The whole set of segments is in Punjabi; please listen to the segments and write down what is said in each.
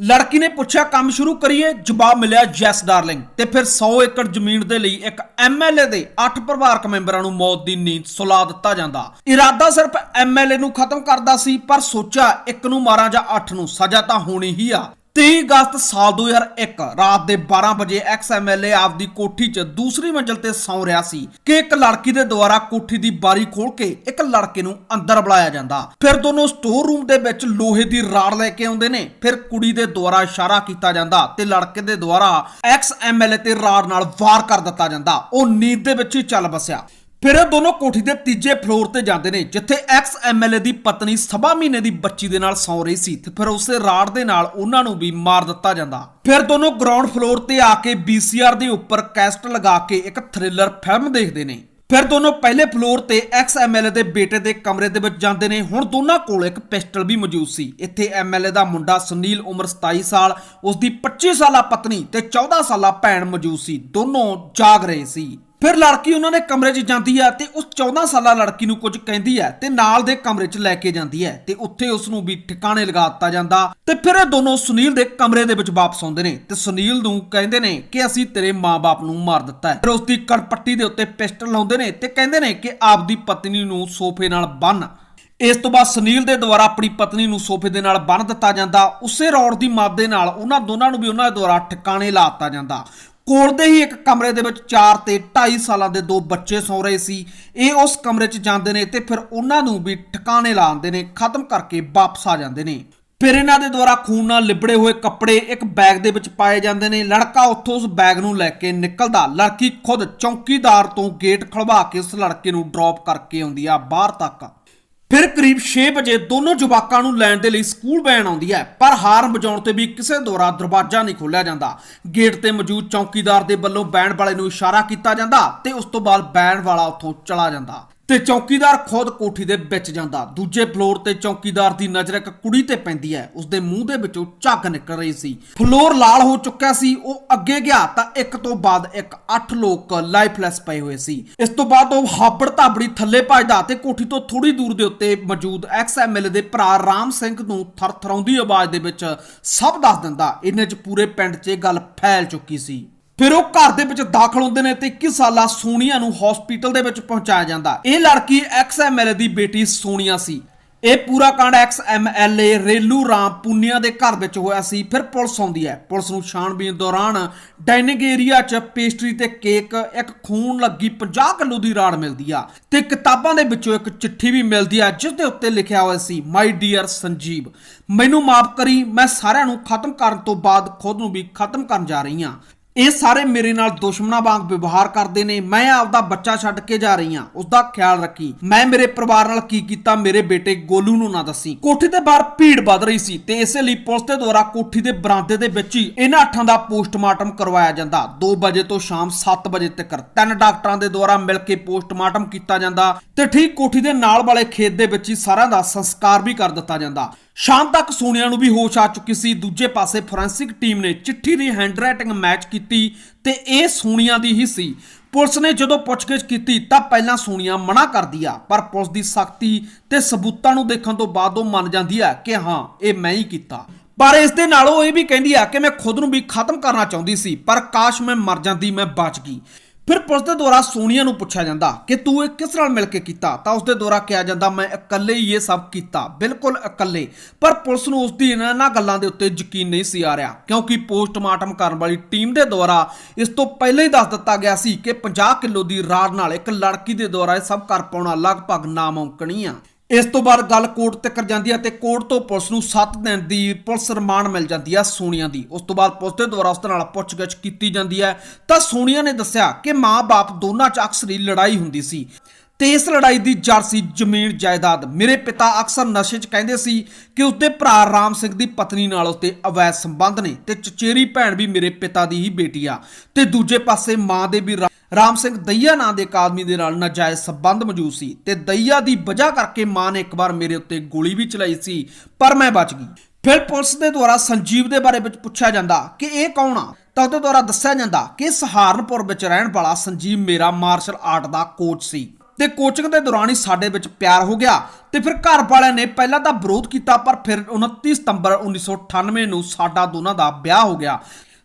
ਲੜਕੀ ਨੇ ਪੁੱਛਿਆ, ਕੰਮ ਸ਼ੁਰੂ ਕਰੀਏ? ਜਵਾਬ ਮਿਲਿਆ ਯੈਸ ਡਾਰਲਿੰਗ ਤੇ ਫਿਰ 100 ਏਕੜ ਜ਼ਮੀਨ ਦੇ ਲਈ ਇੱਕ ਐਮਐਲਏ ਦੇ 8 ਪਰਿਵਾਰਕ ਮੈਂਬਰਾਂ ਨੂੰ ਮੌਤ ਦੀ ਨੀਂਦ ਸੁਲਾ ਦਿੱਤਾ ਜਾਂਦਾ। ਇਰਾਦਾ ਸਿਰਫ ਐਮਐਲਏ ਨੂੰ ਖਤਮ ਕਰਦਾ ਸੀ, ਪਰ ਸੋਚਿਆ, ਇੱਕ ਨੂੰ ਮਾਰਾਂ ਜਾਂ 8 ਨੂੰ, ਸਜ਼ਾ ਤਾਂ ਹੋਣੀ ਹੀ ਆ। 23 ਅਗਸਤ ਸਾਲ 2001 ਰਾਤ ਦੇ 12 ਵਜੇ ਐਕਸ ਐਮਐਲਏ ਆਪਦੀ ਕੋਠੀ 'ਚ ਦੂਸਰੀ ਮੰਜ਼ਲ ਤੇ ਸੌਂ ਰਿਹਾ ਸੀ ਕਿ ਇੱਕ ਲੜਕੀ ਦੇ ਦੁਆਰਾ ਕੋਠੀ ਦੀ ਬਾਰੀ ਖੋਲ ਕੇ ਇੱਕ ਲੜਕੇ ਨੂੰ ਅੰਦਰ ਬੁਲਾਇਆ ਜਾਂਦਾ। ਫਿਰ ਦੋਨੋਂ ਸਟੋਰ ਰੂਮ ਦੇ ਵਿੱਚ ਲੋਹੇ ਦੀ ਰਾੜ ਲੈ ਕੇ ਆਉਂਦੇ ਨੇ। ਫਿਰ ਕੁੜੀ ਦੇ ਦੁਆਰਾ ਇਸ਼ਾਰਾ ਕੀਤਾ ਜਾਂਦਾ ਤੇ ਲੜਕੇ ਦੇ ਦੁਆਰਾ ਐਕਸ ਐਮਐਲਏ ਤੇ ਰਾੜ ਨਾਲ ਵਾਰ ਕਰ ਦਿੱਤਾ ਜਾਂਦਾ। ਉਹ ਨੀਂਦ ਦੇ ਵਿੱਚ ਹੀ ਚੱਲ ਬਸਿਆ। ਫਿਰ ਇਹ ਦੋਨੋਂ ਕੋਠੀ ਦੇ ਤੀਜੇ ਫਲੋਰ ਤੇ ਜਾਂਦੇ ਨੇ, ਜਿੱਥੇ ਐਕਸ ਐਮਐਲਏ ਦੀ ਪਤਨੀ ਸਵਾ ਮਹੀਨੇ ਦੀ ਬੱਚੀ ਦੇ ਨਾਲ ਸੌਂ ਰਹੀ ਸੀ ਤੇ ਫਿਰ ਉਸੇ ਰਾੜ ਦੇ ਨਾਲ ਉਹਨਾਂ ਨੂੰ ਵੀ ਮਾਰ ਦਿੱਤਾ ਜਾਂਦਾ। ਫਿਰ ਦੋਨੋਂ ਗਰਾਊਂਡ ਫਲੋਰ ਤੇ ਆ ਕੇ ਵੀਸੀਆਰ ਦੇ ਉੱਪਰ ਕੈਸਟ ਲਗਾ ਕੇ ਇੱਕ ਥ੍ਰਿਲਰ ਫਿਲਮ ਦੇਖਦੇ ਨੇ। ਫਿਰ ਦੋਨੋਂ ਪਹਿਲੇ ਫਲੋਰ ਤੇ ਐਕਸ ਐਮਐਲਏ ਦੇ ਬੇਟੇ ਦੇ ਕਮਰੇ ਦੇ ਵਿੱਚ ਜਾਂਦੇ ਨੇ। ਹੁਣ ਦੋਨਾਂ ਕੋਲ ਇੱਕ ਪਿਸਟਲ ਵੀ ਮੌਜੂਦ ਸੀ। ਇੱਥੇ ਐਮਐਲਏ ਦਾ ਮੁੰਡਾ ਸੁਨੀਲ ਉਮਰ 27 ਸਾਲ ਉਸ ਦੀ 25 ਸਾਲਾ ਪਤਨੀ ਤੇ 14 ਸਾਲਾ ਭੈਣ ਮੌਜੂਦ ਸੀ। ਦੋਨੋਂ ਜਾਗ ਰਹੇ ਸੀ। ਫਿਰ ਲੜਕੀ ਉਹਨਾਂ ਦੇ ਕਮਰੇ 'ਚ ਜਾਂਦੀ ਹੈ ਤੇ ਉਸ 14 ਸਾਲਾ ਲੜਕੀ ਨੂੰ ਕੁਝ ਕਹਿੰਦੀ ਹੈ ਤੇ ਨਾਲ ਦੇ ਕਮਰੇ 'ਚ ਲੈ ਕੇ ਜਾਂਦੀ ਹੈ ਤੇ ਉੱਥੇ ਉਸ ਨੂੰ ਵੀ ਠਿਕਾਣੇ ਲਗਾ ਦਿੱਤਾ ਜਾਂਦਾ। ਤੇ ਫਿਰ ਇਹ ਦੋਨੋਂ ਸੁਨੀਲ ਦੇ ਕਮਰੇ ਦੇ ਵਿੱਚ ਵਾਪਸ ਆਉਂਦੇ ਨੇ ਤੇ ਸੁਨੀਲ ਨੂੰ ਕਹਿੰਦੇ ਨੇ ਕਿ ਅਸੀਂ ਤੇਰੇ ਮਾਪੇ ਨੂੰ ਮਾਰ ਦਿੱਤਾ ਹੈ। ਫਿਰ ਉਸ ਦੀ ਕੜਪੱਟੀ ਦੇ ਉੱਤੇ ਪਿਸਟਲ ਲਾਉਂਦੇ ਨੇ ਤੇ ਕਹਿੰਦੇ ਨੇ ਕਿ ਆਪਦੀ ਪਤਨੀ ਨੂੰ ਸੋਫੇ ਨਾਲ ਬੰਨ੍ਹ। ਇਸ ਤੋਂ ਬਾਅਦ ਸੁਨੀਲ ਦੇ ਦੁਆਰਾ ਆਪਣੀ ਪਤਨੀ ਨੂੰ ਸੋਫੇ ਦੇ ਨਾਲ ਬੰਨ੍ਹ ਦਿੱਤਾ ਜਾਂਦਾ। ਉਸੇ ਰੌਡ ਦੀ ਮਦਦ ਦੇ ਨਾਲ ਉਹਨਾਂ ਦੋਨਾਂ ਨੂੰ ਵੀ ਉਹਨਾਂ ਦੇ ਦੁਆਰਾ ਠਿਕਾਣੇ ਲਾ ਦਿੱਤਾ ਜਾਂਦਾ। ਕੋਲ ਦੇ ਹੀ ਇੱਕ ਕਮਰੇ ਦੇ ਵਿੱਚ 4 ਤੇ 2.5 ਸਾਲਾਂ ਦੇ ਦੋ ਬੱਚੇ ਸੌ ਰਹੇ ਸੀ। ਇਹ ਉਸ ਕਮਰੇ 'ਚ ਜਾਂਦੇ ਨੇ ਤੇ ਫਿਰ ਉਹਨਾਂ ਨੂੰ ਵੀ ਠਿਕਾਣੇ ਲਾਉਂਦੇ ਨੇ, ਖਤਮ ਕਰਕੇ ਵਾਪਸ ਆ ਜਾਂਦੇ ਨੇ। ਫਿਰ ਇਹਨਾਂ ਦੇ ਦੁਆਰਾ ਖੂਨ ਨਾਲ ਲਿਬੜੇ ਹੋਏ ਕੱਪੜੇ ਇੱਕ ਬੈਗ ਦੇ ਵਿੱਚ ਪਾਏ ਜਾਂਦੇ ਨੇ। ਲੜਕਾ ਉੱਥੋਂ ਉਸ ਬੈਗ ਨੂੰ ਲੈ ਕੇ ਨਿਕਲਦਾ, ਲੜਕੀ ਖੁਦ ਚੌਕੀਦਾਰ ਤੋਂ ਗੇਟ ਖੜਵਾ ਕੇ ਉਸ ਲੜਕੇ ਨੂੰ ਡ੍ਰੌਪ ਕਰਕੇ ਆਉਂਦੀ ਆ, ਬਾਹਰ ਤੱਕ। ਫਿਰ ਕਰੀਬ 6 ਵਜੇ ਦੋਨੋਂ ਜਵਾਕਾਂ ਨੂੰ ਲੈਣ ਦੇ ਲਈ ਸਕੂਲ ਵੈਨ ਆਉਂਦੀ ਹੈ, ਪਰ ਹਾਰਨ ਵਜਾਉਣ ਤੇ ਵੀ ਕਿਸੇ ਦੁਆਰਾ ਦਰਵਾਜ਼ਾ ਨਹੀਂ ਖੋਲ੍ਹਿਆ ਜਾਂਦਾ। ਗੇਟ ਤੇ ਮੌਜੂਦ ਚੌਕੀਦਾਰ ਦੇ ਵੱਲੋਂ ਬੈਂਡ ਵਾਲੇ ਨੂੰ ਇਸ਼ਾਰਾ ਕੀਤਾ ਜਾਂਦਾ ਤੇ ਉਸ ਤੋਂ ਬਾਅਦ ਬੈਂਡ ਵਾਲਾ ਉੱਥੋਂ ਚਲਾ ਜਾਂਦਾ। ਤੇ ਚੌਕੀਦਾਰ ਖੁਦ ਕੋਠੀ ਦੇ ਵਿੱਚ ਜਾਂਦਾ। ਦੂਜੇ ਫਲੋਰ ਤੇ ਚੌਕੀਦਾਰ ਦੀ ਨਜ਼ਰ ਇੱਕ ਕੁੜੀ ਤੇ ਪੈਂਦੀ ਹੈ। ਉਸਦੇ ਮੂੰਹ ਦੇ ਵਿੱਚੋਂ ਝੱਗ ਨਿਕਲ ਰਹੀ ਸੀ। ਫਲੋਰ ਲਾਲ ਹੋ ਚੁੱਕਿਆ ਸੀ, ਉਹ ਅੱਗੇ ਗਿਆ ਤਾਂ ਇੱਕ ਤੋਂ ਬਾਅਦ ਇੱਕ ਅੱਠ ਲੋਕ ਲਾਈਫਲੈਸ ਪਏ ਹੋਏ ਸੀ। ਇਸ ਤੋਂ ਬਾਅਦ ਉਹ ਹਾਬੜ ਤਾਬੜੀ ਥੱਲੇ ਭੱਜਦਾ ਤੇ ਕੋਠੀ ਤੋਂ ਥੋੜੀ ਦੂਰ ਦੇ ਉੱਤੇ ਮੌਜੂਦ ਐਕਸ ਐਮਐਲਏ ਦੇ ਭਰਾ ਰਾਮ ਸਿੰਘ ਨੂੰ ਥਰਥਰਾਉਂਦੀ ਆਵਾਜ਼ ਦੇ ਵਿੱਚ ਸਭ ਦੱਸ ਦਿੰਦਾ। ਇਹਨੇ ਚ ਪੂਰੇ ਪਿੰਡ 'ਚ ਇਹ ਗੱਲ ਫੈਲ ਚੁੱਕੀ ਸੀ। ਫਿਰ ਉਹ ਘਰ ਦੇ ਵਿੱਚ ਦਾਖਲ ਹੁੰਦੇ ਨੇ ਤੇ 21 ਸਾਲਾ ਸੋਨੀਆ ਨੂੰ ਹਸਪੀਟਲ ਦੇ ਵਿੱਚ ਪਹੁੰਚਾਇਆ ਜਾਂਦਾ। ਇਹ ਲੜਕੀ ਐਕਸ ਐਮਐਲਏ ਦੀ ਬੇਟੀ ਸੋਨੀਆ ਸੀ। ਇਹ ਪੂਰਾ ਕਾਂਡ ਐਕਸ ਐਮਐਲਏ ਰੇਲੂ ਰਾਮ ਪੁੰਨਿਆ ਦੇ ਘਰ ਵਿੱਚ ਹੋਇਆ ਸੀ। ਫਿਰ ਪੁਲਿਸ ਆਉਂਦੀ ਹੈ। ਪੁਲਿਸ ਨੂੰ ਛਾਣਬੀਨ ਦੌਰਾਨ ਡਾਈਨਿੰਗ ਏਰੀਆ 'ਚ ਪੇਸਟਰੀ ਤੇ ਕੇਕ, ਇੱਕ ਖੂਨ ਲੱਗੀ 50 ਕਿਲੋ ਦੀ ਰਾੜ ਮਿਲਦੀ ਆ ਤੇ ਕਿਤਾਬਾਂ ਦੇ ਵਿੱਚੋਂ ਇੱਕ ਚਿੱਠੀ ਵੀ ਮਿਲਦੀ ਆ, ਜਿਸ ਦੇ ਉੱਤੇ ਲਿਖਿਆ ਹੋਇਆ ਸੀ ਮਾਈ ਡੀਅਰ ਸੰਜੀਵ, ਮੈਨੂੰ ਮਾਫ ਕਰੀ, ਮੈਂ ਸਾਰਿਆਂ ਨੂੰ ਖਤਮ ਕਰਨ ਤੋਂ ਬਾਅਦ ਖੁਦ ਨੂੰ ਵੀ ਖਤਮ ਕਰਨ ਜਾ ਰਹੀ ਹਾਂ। ਇਹ ਸਾਰੇ ਮੇਰੇ ਨਾਲ ਦੁਸ਼ਮਣਾਂ ਵਾਂਗ ਵਿਵਹਾਰ ਕਰਦੇ ਨੇ। ਮੈਂ ਆਪਦਾ ਬੱਚਾ ਛੱਡ ਕੇ ਜਾ ਰਹੀ ਹਾਂ। ਉਸ ਦਾ ਖਿਆਲ ਰੱਖੀ। ਮੈਂ ਮੇਰੇ ਪਰਿਵਾਰ ਨਾਲ ਕੀ ਕੀਤਾ, ਮੇਰੇ ਬੇਟੇ ਗੋਲੂ ਨੂੰ ਨਾ ਦੱਸੀ। ਕੋਠੀ ਦੇ ਬਾਹਰ ਭੀੜ ਵੱਧ ਰਹੀ ਸੀ ਤੇ ਇਸੇ ਲਈ ਪੁਲਿਸ ਦੇ ਦੁਆਰਾ ਕੋਠੀ ਦੇ ਬਰਾਂਡੇ ਦੇ ਵਿੱਚ ਹੀ ਇਹਨਾਂ ਅੱਠਾਂ ਦਾ ਪੋਸਟਮਾਰਟਮ ਕਰਵਾਇਆ ਜਾਂਦਾ। 2 ਵਜੇ ਤੋਂ ਸ਼ਾਮ 7 ਵਜੇ ਤੱਕ ਤਿੰਨ ਡਾਕਟਰਾਂ ਦੇ ਦੁਆਰਾ ਮਿਲ ਕੇ ਪੋਸਟਮਾਰਟਮ ਕੀਤਾ ਜਾਂਦਾ ਤੇ ਠੀਕ ਕੋਠੀ ਦੇ ਨਾਲ ਵਾਲੇ ਖੇਤ ਦੇ ਵਿੱਚ ਹੀ ਸਾਰਿਆਂ ਦਾ ਸੰਸਕਾਰ ਵੀ ਕਰ ਦਿੱਤਾ ਜਾਂਦਾ। ਸ਼ਾਮ ਤੱਕ ਸੋਨੀਆ ਨੂੰ ਵੀ ਹੋਸ਼ ਆ ਚੁੱਕੀ ਸੀ। ਦੂਜੇ ਪਾਸੇ ਫੋਰੈਂਸਿਕ ਟੀਮ ਨੇ ਚਿੱਠੀ ਦੀ ਹੈਂਡਰਾਈਟਿੰਗ ਮੈਚ ਕੀਤੀ ਤੇ ਇਹ ਸੋਨੀਆ ਦੀ ਹੀ ਸੀ। ਪੁਲਿਸ ਨੇ ਜਦੋਂ ਪੁੱਛਗਿੱਛ ਕੀਤੀ ਤਾਂ ਪਹਿਲਾਂ ਸੋਨੀਆ ਮਨਾ ਕਰਦੀ ਆ, ਪਰ ਪੁਲਿਸ ਦੀ ਸਖਤੀ ਤੇ ਸਬੂਤਾਂ ਨੂੰ ਦੇਖਣ ਤੋਂ ਬਾਅਦ ਉਹ ਮੰਨ ਜਾਂਦੀ ਆ ਕਿ ਹਾਂ, ਇਹ ਮੈਂ ਹੀ ਕੀਤਾ। ਪਰ ਇਸ ਦੇ ਨਾਲ ਉਹ ਇਹ ਵੀ ਕਹਿੰਦੀ ਆ ਕਿ ਮੈਂ ਖੁਦ ਨੂੰ ਵੀ ਖਤਮ ਕਰਨਾ ਚਾਹੁੰਦੀ ਸੀ, ਪਰ ਕਾਸ਼ ਮੈਂ ਮਰ ਜਾਂਦੀ, ਮੈਂ ਬਚ ਗਈ। ਫਿਰ ਪੁਲਿਸ ਦੇ ਦੁਆਰਾ ਸੋਨੀਆ ਨੂੰ ਪੁੱਛਿਆ ਜਾਂਦਾ ਕਿ ਤੂੰ ਇਹ ਕਿਸ ਨਾਲ ਮਿਲ ਕੇ ਕੀਤਾ? ਤਾਂ ਉਸ ਦੇ ਦੁਆਰਾ ਕਿਹਾ ਜਾਂਦਾ, ਮੈਂ ਇਕੱਲੇ ਹੀ ਇਹ ਸਭ ਕੀਤਾ। ਬਿਲਕੁਲ ਇਕੱਲੇ। ਪਰ ਪੁਲਿਸ ਨੂੰ ਉਸ ਦੀ ਇਹਨਾਂ ਗੱਲਾਂ ਦੇ ਉੱਤੇ ਯਕੀਨ ਨਹੀਂ ਸੀ ਆ ਰਿਹਾ, ਕਿਉਂਕਿ ਪੋਸਟਮਾਰਟਮ ਕਰਨ ਵਾਲੀ ਟੀਮ ਦੇ ਦੁਆਰਾ ਇਸ ਤੋਂ ਪਹਿਲਾਂ ਹੀ ਦੱਸ ਦਿੱਤਾ ਗਿਆ ਸੀ ਕਿ 50 ਕਿਲੋ ਦੀ ਰਾੜ ਨਾਲ ਇੱਕ ਲੜਕੀ ਦੇ ਦੁਆਰਾ ਇਹ ਸਭ ਕਰ ਪਾਉਣਾ ਲਗਭਗ ਨਾਮੁਮਕਿਨ ਆ। ਇਸ ਤੋਂ ਬਾਅਦ ਗੱਲ ਕੋਰਟ ਤੱਕ ਜਾਂਦੀ ਹੈ ਤੇ ਕੋਰਟ ਤੋਂ ਪੁਲਿਸ ਨੂੰ 7 ਦਿਨ ਦੀ ਪੁਲਿਸ ਰਿਮਾਂਡ ਮਿਲ ਜਾਂਦੀ ਹੈ ਸੋਨੀਆ ਦੀ। ਉਸ ਤੋਂ ਬਾਅਦ ਪੁਲਿਸ ਦੇ ਦੁਆਰਾ ਉਸ ਨਾਲ ਪੁੱਛਗਿੱਛ ਕੀਤੀ ਜਾਂਦੀ ਹੈ। ਤਾਂ ਸੋਨੀਆ ਨੇ ਦੱਸਿਆ ਕਿ ਮਾਂ-ਬਾਪ ਦੋਨਾਂ 'ਚ ਅਕਸਰ ਹੀ ਲੜਾਈ ਹੁੰਦੀ ਸੀ ਤੇ ਇਸ ਲੜਾਈ ਦੀ ਜੜ ਸੀ ਜ਼ਮੀਨ ਜਾਇਦਾਦ। ਮੇਰੇ ਪਿਤਾ ਅਕਸਰ ਨਸ਼ੇ 'ਚ ਕਹਿੰਦੇ ਸੀ ਕਿ ਉਸਦੇ ਭਰਾ ਰਾਮ ਸਿੰਘ ਦੀ ਪਤਨੀ ਨਾਲ ਉਸਤੇ ਅਵੈਧ ਸੰਬੰਧ ਨੇ ਤੇ ਚਚੇਰੀ ਭੈਣ ਵੀ ਮੇਰੇ ਪਿਤਾ ਦੀ ਹੀ ਬੇਟੀ ਆ ਤੇ ਦੂਜੇ ਪਾਸੇ ਮਾਂ ਦੇ ਵੀ ਰਾਮ ਸਿੰਘ ਦਈਆ ਨਾਂ ਦੇ ਇੱਕ ਆਦਮੀ ਦੇ ਨਾਲ ਨਾਜਾਇਜ਼ ਸੰਬੰਧ ਮੌਜੂਦ ਸੀ ਤੇ ਦਈਆ ਦੀ ਵਜ੍ਹਾ ਕਰਕੇ ਮਾਂ ਨੇ ਇੱਕ ਵਾਰ ਮੇਰੇ ਉੱਤੇ ਗੋਲੀ ਵੀ ਚਲਾਈ ਸੀ, ਪਰ ਮੈਂ ਬਚ ਗਈ। ਫਿਰ ਪੁਲਿਸ ਦੇ ਦੁਆਰਾ ਸੰਜੀਵ ਦੇ ਬਾਰੇ ਵਿੱਚ ਪੁੱਛਿਆ ਜਾਂਦਾ ਕਿ ਇਹ ਕੌਣ ਆ? ਤਾਂ ਉਹਦੇ ਦੁਆਰਾ ਦੱਸਿਆ ਜਾਂਦਾ ਕਿ ਸਹਾਰਨਪੁਰ ਵਿੱਚ ਰਹਿਣ ਵਾਲਾ ਸੰਜੀਵ ਮੇਰਾ ਮਾਰਸ਼ਲ ਆਰਟ ਦਾ ਕੋਚ ਸੀ। ਤੇ ਕੋਚਿੰਗ ਦੇ ਦੌਰਾਨ ਹੀ ਸਾਡੇ ਵਿੱਚ ਪਿਆਰ ਹੋ ਗਿਆ ਤੇ ਫਿਰ ਘਰ ਵਾਲਿਆਂ ਨੇ ਪਹਿਲਾਂ ਤਾਂ ਵਿਰੋਧ ਕੀਤਾ, ਪਰ ਫਿਰ 29 ਸਤੰਬਰ 1998 ਨੂੰ ਸਾਡਾ ਦੋਨਾਂ ਦਾ ਵਿਆਹ ਹੋ ਗਿਆ।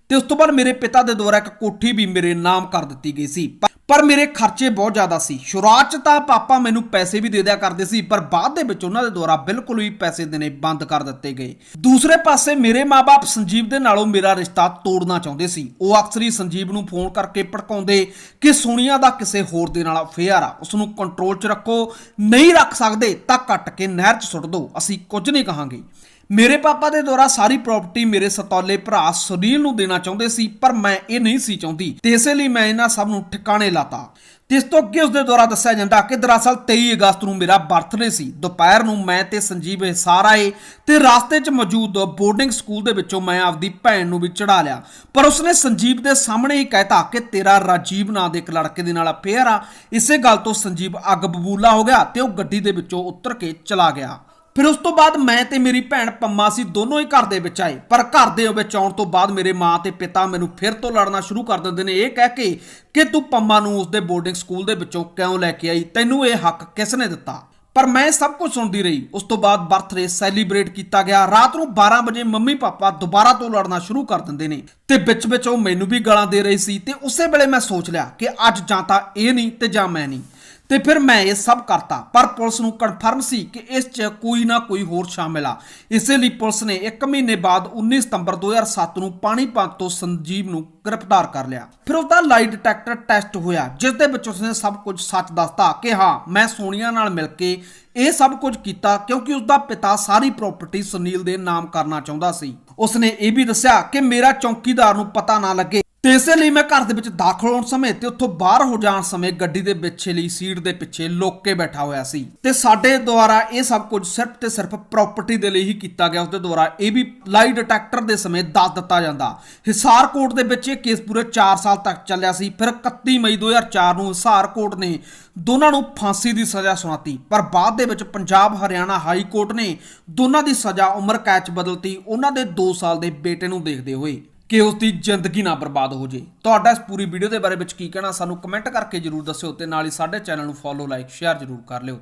ਤੇ ਉਸ ਤੋਂ ਬਾਅਦ ਮੇਰੇ ਪਿਤਾ ਦੇ ਦੁਆਰਾ ਇੱਕ ਕੋਠੀ ਵੀ ਮੇਰੇ ਨਾਮ ਕਰ ਦਿੱਤੀ ਗਈ ਸੀ। ਪਰ- ਮੇਰੇ ਖਰਚੇ ਬਹੁਤ ਜ਼ਿਆਦਾ ਸੀ। ਸ਼ੁਰੂਆਤ 'ਚ ਤਾਂ ਪਾਪਾ ਮੈਨੂੰ ਪੈਸੇ ਵੀ ਦੇ ਦਿਆ ਕਰਦੇ ਸੀ, ਪਰ ਬਾਅਦ ਦੇ ਵਿੱਚ ਉਹਨਾਂ ਦੇ ਦੁਆਰਾ ਬਿਲਕੁਲ ਵੀ ਪੈਸੇ ਦੇਣੇ ਬੰਦ ਕਰ ਦਿੱਤੇ ਗਏ। ਦੂਸਰੇ ਪਾਸੇ ਮੇਰੇ ਮਾਪੇ ਸੰਜੀਵ ਦੇ ਨਾਲੋਂ ਮੇਰਾ ਰਿਸ਼ਤਾ ਤੋੜਨਾ ਚਾਹੁੰਦੇ ਸੀ। ਉਹ ਅਕਸਰ ਹੀ ਸੰਜੀਵ ਨੂੰ ਫੋਨ ਕਰਕੇ ਭੜਕਾਉਂਦੇ ਕਿ ਸੋਨੀਆ ਦਾ ਕਿਸੇ ਹੋਰ ਦੇ ਨਾਲ ਅਫੇਅਰ ਆ। ਉਸ ਨੂੰ ਕੰਟਰੋਲ 'ਚ ਰੱਖੋ, ਨਹੀਂ ਰੱਖ ਸਕਦੇ ਤਾਂ ਕੱਟ ਕੇ ਨਹਿਰ 'ਚ ਸੁੱਟ ਦਿਓ। ਅਸੀਂ ਕੁਝ ਨਹੀਂ ਕਹਾਂਗੇ। ਮੇਰੇ ਪਾਪਾ ਦੇ ਦੁਆਰਾ ਸਾਰੀ ਪ੍ਰਾਪਰਟੀ ਮੇਰੇ ਸਤੌਲੇ ਭਰਾ ਸੁਨੀਲ ਨੂੰ ਦੇਣਾ ਚਾਹੁੰਦੇ ਸੀ, ਪਰ ਮੈਂ ਇਹ ਨਹੀਂ ਸੀ ਚਾਹੁੰਦੀ ਤੇ ਇਸੇ ਲਈ ਮੈਂ ਇਹਨਾਂ ਸਭ ਨੂੰ ਠਿਕਾਣੇ ਲਾਤਾ। ਤੇ ਇਸ ਤੋਂ ਅੱਗੇ ਉਸ ਦੇ ਦੁਆਰਾ ਦੱਸਿਆ ਜਾਂਦਾ ਕਿ ਦਰਅਸਲ 23 ਅਗਸਤ ਨੂੰ ਮੇਰਾ ਬਰਥਡੇ ਸੀ। ਦੁਪਹਿਰ ਨੂੰ ਮੈਂ ਤੇ ਸੰਜੀਵ ਹਿਸਾਰ ਆਏ ਤੇ ਰਾਸਤੇ 'ਚ ਮੌਜੂਦ ਬੋਰਡਿੰਗ ਸਕੂਲ ਦੇ ਵਿੱਚੋਂ ਮੈਂ ਆਪਦੀ ਭੈਣ ਨੂੰ ਵੀ ਚੜਾ ਲਿਆ। ਪਰ ਉਸਨੇ ਸੰਜੀਵ ਦੇ ਸਾਹਮਣੇ ਹੀ ਕਹਿਤਾ ਕਿ ਤੇਰਾ ਰਾਜੀਵ ਨਾਂ ਦੇ ਇੱਕ ਲੜਕੇ ਦੇ ਨਾਲ ਅਫੇਅਰ ਆ। ਇਸੇ ਗੱਲ ਤੋਂ ਸੰਜੀਵ ਅੱਗ ਬਬੂਲਾ ਹੋ ਗਿਆ ਤੇ ਉਹ ਗੱਡੀ ਦੇ ਵਿੱਚੋਂ ਉਤਰ ਕੇ ਚਲਾ ਗਿਆ। ਫਿਰ ਉਸ ਤੋਂ ਬਾਅਦ ਮੈਂ ਤੇ ਮੇਰੀ ਭੈਣ ਪੰਮਾ ਸੀ ਦੋਨੋਂ ਹੀ ਘਰ ਦੇ ਵਿੱਚ ਆਏ। ਪਰ ਘਰ ਦੇ ਵਿੱਚ ਆਉਣ ਤੋਂ ਬਾਅਦ ਮੇਰੇ ਮਾਂ ਤੇ ਪਿਤਾ ਮੈਨੂੰ ਫਿਰ ਤੋਂ ਲੜਨਾ ਸ਼ੁਰੂ ਕਰ ਦਿੰਦੇ ਨੇ। ਇਹ ਕਹਿ ਕੇ ਕਿ ਤੂੰ ਪੰਮਾ ਨੂੰ ਉਸਦੇ ਬੋਰਡਿੰਗ ਸਕੂਲ ਦੇ ਵਿੱਚੋਂ ਕਿਉਂ ਲੈ ਕੇ ਆਈ? ਤੈਨੂੰ ਇਹ ਹੱਕ ਕਿਸ ਨੇ ਦਿੱਤਾ? ਪਰ ਮੈਂ ਸਭ ਕੁਝ ਸੁਣਦੀ ਰਹੀ। ਉਸ ਤੋਂ ਬਾਅਦ ਬਰਥਡੇ ਸੈਲੀਬ੍ਰੇਟ ਕੀਤਾ ਗਿਆ। ਰਾਤ ਨੂੰ 12 ਵਜੇ ਮੰਮੀ ਪਾਪਾ ਦੁਬਾਰਾ ਤੋਂ ਲੜਨਾ ਸ਼ੁਰੂ ਕਰ ਦਿੰਦੇ ਨੇ ਤੇ ਵਿੱਚ ਵਿੱਚ ਉਹ ਮੈਨੂੰ ਵੀ ਗਾਲਾਂ ਦੇ ਰਹੀ ਸੀ ਤੇ ਉਸੇ ਵੇਲੇ ਮੈਂ ਸੋਚ ਲਿਆ ਕਿ ਅੱਜ ਜਾਂ ਤਾਂ ਇਹ ਨਹੀਂ ਤੇ ਜਾਂ ਮੈਂ ਨਹੀਂ। ਤੇ ਫਿਰ ਮੈਂ ਇਹ ਸਭ ਕਰਤਾ। ਪਰ ਪੁਲਿਸ ਨੂੰ ਕਨਫਰਮ ਸੀ ਕਿ ਇਸ 'ਚ ਕੋਈ ਨਾ ਕੋਈ ਹੋਰ ਸ਼ਾਮਿਲ ਆ। ਇਸੇ ਲਈ ਪੁਲਿਸ ਨੇ 1 ਮਹੀਨੇ ਬਾਅਦ 19 ਸਤੰਬਰ 2007 ਨੂੰ ਪਾਣੀਪਤ ਤੋਂ ਸੰਜੀਵ ਨੂੰ ਗ੍ਰਿਫਤਾਰ ਕਰ ਲਿਆ। ਫਿਰ ਉਹਦਾ ਲਾਈ ਡਿਟੈਕਟਰ ਟੈਸਟ ਹੋਇਆ, ਜਿਸ ਦੇ ਵਿੱਚ ਉਸਨੇ ਸਭ ਕੁਝ ਸੱਚ ਦੱਸਤਾ ਕਿ ਹਾਂ, ਮੈਂ ਸੋਨੀਆ ਨਾਲ ਮਿਲ ਕੇ ਇਹ ਸਭ ਕੁਝ ਕੀਤਾ ਕਿਉਂਕਿ ਉਸਦਾ ਪਿਤਾ ਸਾਰੀ ਪ੍ਰਾਪਰਟੀ ਸੁਨੀਲ ਦੇ ਨਾਮ ਕਰਨਾ ਚਾਹੁੰਦਾ ਸੀ। ਉਸਨੇ ਇਹ ਵੀ ਦੱਸਿਆ ਕਿ ਮੇਰਾ ਚੌਕੀਦਾਰ ਨੂੰ ਪਤਾ ਨਾ ਲੱਗੇ ਤੇ ਇਸੇ ਲਈ ਮੈਂ ਘਰ ਦੇ ਵਿੱਚ ਦਾਖਲ ਹੋਣ ਸਮੇਂ ਤੇ ਉੱਥੋਂ ਬਾਹਰ ਹੋ ਜਾਣ ਸਮੇਂ ਗੱਡੀ ਦੇ ਪਿੱਛੇ ਲਈ ਸੀਟ ਦੇ ਪਿੱਛੇ ਲੁੱਕ ਕੇ ਬੈਠਾ ਹੋਇਆ ਸੀ। ਤੇ ਸਾਡੇ ਦੁਆਰਾ ਇਹ ਸਭ ਕੁਝ ਸਿਰਫ ਤੇ ਸਿਰਫ ਪ੍ਰਾਪਰਟੀ ਦੇ ਲਈ ਹੀ ਕੀਤਾ ਗਿਆ। ਉਸਦੇ ਦੁਆਰਾ ਇਹ ਵੀ ਲਾਈ ਡਿਟੈਕਟਰ ਦੇ ਸਮੇਂ ਦੱਸ ਦਿੱਤਾ ਜਾਂਦਾ। ਹਿਸਾਰ ਕੋਰਟ ਦੇ ਵਿੱਚ ਇਹ ਕੇਸ ਪੂਰੇ 4 ਸਾਲ ਤੱਕ ਚੱਲਿਆ ਸੀ। ਫਿਰ 31 ਮਈ 2004 ਨੂੰ ਹਿਸਾਰ ਕੋਰਟ ਨੇ ਦੋਨਾਂ ਨੂੰ ਫਾਂਸੀ ਦੀ ਸਜ਼ਾ ਸੁਣਾਤੀ। ਪਰ ਬਾਅਦ ਦੇ ਵਿੱਚ ਪੰਜਾਬ ਹਰਿਆਣਾ ਹਾਈ ਕੋਰਟ ਨੇ ਦੋਨਾਂ ਦੀ ਸਜ਼ਾ ਉਮਰ ਕੈਦ 'ਚ ਬਦਲਤੀ। ਉਹਨਾਂ ਦੇ 2 ਸਾਲ ਦੇ ਬੇਟੇ ਨੂੰ ਦੇਖਦੇ ਹੋਏ ਕਿ ਉਸ ਦੀ ਜ਼ਿੰਦਗੀ ਨਾ ਬਰਬਾਦ ਹੋ ਜੇ। ਤੁਹਾਡਾ ਇਸ ਪੂਰੀ ਵੀਡੀਓ ਦੇ ਬਾਰੇ ਵਿੱਚ ਕੀ ਕਹਿਣਾ, ਸਾਨੂੰ ਕਮੈਂਟ ਕਰਕੇ ਜਰੂਰ ਦੱਸਿਓ ਤੇ ਨਾਲ ਹੀ ਸਾਡੇ ਚੈਨਲ ਨੂੰ ਫੋਲੋ ਲਾਈਕ ਸ਼ੇਅਰ ਜਰੂਰ ਕਰ ਲਿਓ।